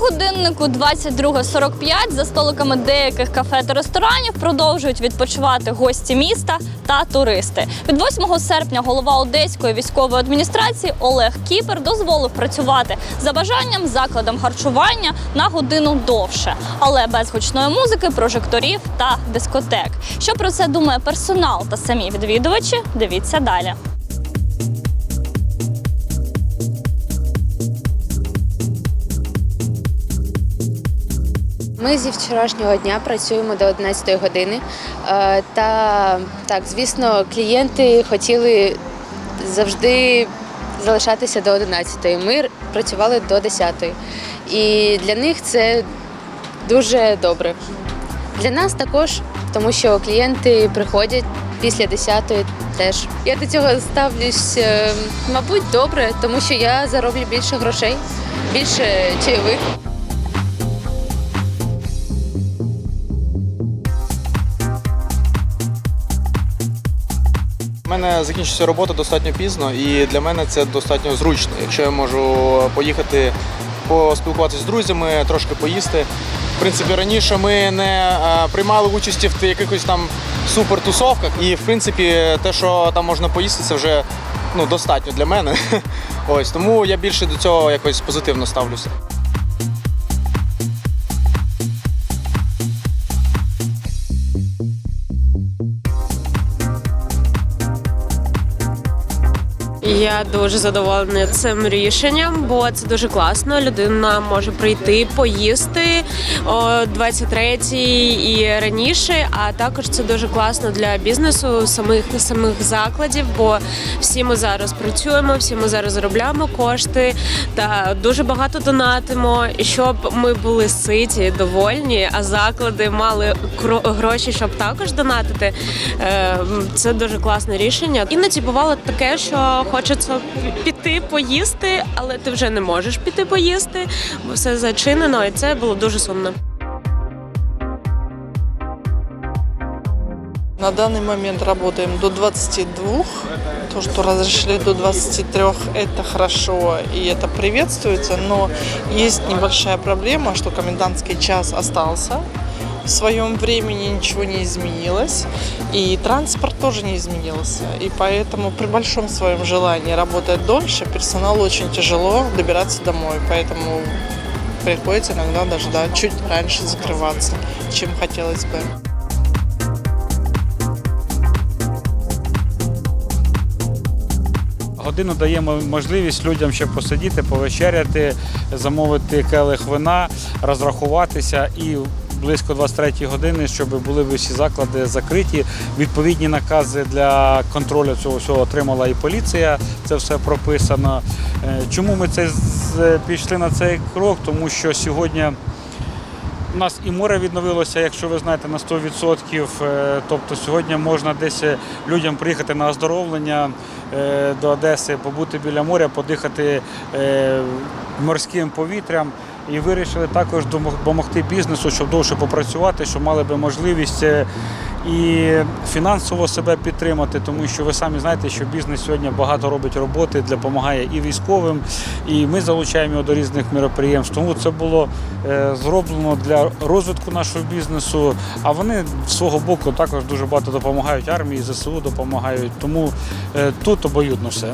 годиннику 22.45 за столиками деяких кафе та ресторанів продовжують відпочивати гості міста та туристи. Від 8 серпня голова Одеської військової адміністрації Олег Кіпер дозволив працювати за бажанням закладам харчування на годину довше, але без гучної музики, прожекторів та дискотек. Що про це думає персонал та самі відвідувачі? Дивіться далі. Ми зі вчорашнього дня працюємо до 11 години. Е, Та так, звісно, клієнти хотіли завжди залишатися до 11. Ми працювали до 10. І для них це дуже добре. Для нас також, тому що клієнти приходять після 10 теж. Я до цього ставлюсь, е, мабуть, добре, тому що я зароблю більше грошей, більше чайових. Мене закінчується робота достатньо пізно, і для мене це достатньо зручно. Якщо я можу поїхати поспілкуватися з друзями, трошки поїсти. В принципі, раніше ми не е, приймали участі в якихось там супертусовках, і в принципі, те, що там можна поїсти, це вже ну, достатньо для мене. Ось тому я більше до цього якось позитивно ставлюся. Я дуже задоволена цим рішенням, бо це дуже класно. Людина може прийти, поїсти о 23-й і раніше. А також це дуже класно для бізнесу, самих самих закладів. Бо всі ми зараз працюємо, всі ми зараз заробляємо кошти та дуже багато донатимо. Щоб ми були ситі, довольні, а заклади мали гроші, щоб також донатити. е, Це дуже класне рішення. Іноді бувало таке, що хочеться піти поїсти, але ти вже не можеш піти поїсти, бо все зачинено, і це було дуже сумно. На данный момент работаем до 22. То, что разрешили до 23, это хорошо и это приветствуется, но есть небольшая проблема, что комендантский час остался. В своем времени ничего не изменилось, и транспорт тоже не изменился. И поэтому при большом своем желании работать дольше, персоналу очень тяжело добираться домой. Поэтому приходится иногда даже да, чуть раньше закрываться, чем хотелось бы. Годину даємо можливість людям ще посидіти, повечеряти, замовити келих вина, розрахуватися і близько 23 години, щоб були всі заклади закриті. Відповідні накази для контролю цього всього отримала і поліція. Це все прописано. Е, Чому ми це пішли на цей крок? Тому що сьогодні. У нас і море відновилося, якщо ви знаєте, на 100%. Е, Тобто сьогодні можна десь е, людям приїхати на оздоровлення до Одеси, побути біля моря, подихати морським повітрям. І вирішили також допомогти бізнесу, щоб довше попрацювати, щоб мали би можливість е, і фінансово себе підтримати, тому що ви самі знаєте, що бізнес сьогодні багато робить роботи, допомагає і військовим, і ми залучаємо його до різних міроприємств. Тому це було е, зроблено для розвитку нашого бізнесу. А вони свого боку також дуже багато допомагають армії, ЗСУ допомагають. Тому е, тут обоюдно все.